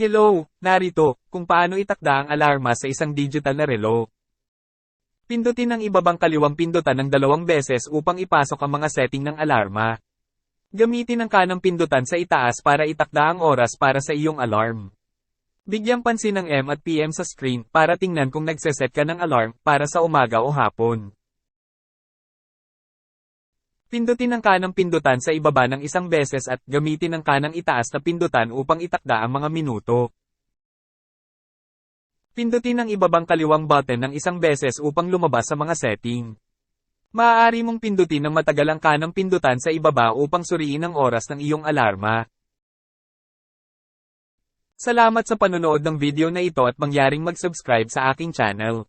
Hello, narito, kung paano itakda ang alarma sa isang digital na relo. Pindutin ang ibabang kaliwang pindutan ng dalawang beses upang ipasok ang mga setting ng alarma. Gamitin ang kanang pindutan sa itaas para itakda ang oras para sa iyong alarm. Bigyang pansin ang M at PM sa screen para tingnan kung nagseset ka ng alarm para sa umaga o hapon. Pindutin ang kanang pindutan sa ibaba ng isang beses at gamitin ang kanang itaas na pindutan upang itakda ang mga minuto. Pindutin ang ibabang kaliwang button ng isang beses upang lumabas sa mga setting. Maaari mong pindutin ng matagal ang kanang pindutan sa ibaba upang suriin ang oras ng iyong alarma. Salamat sa panonood ng video na ito at mangyaring mag-subscribe sa aking channel.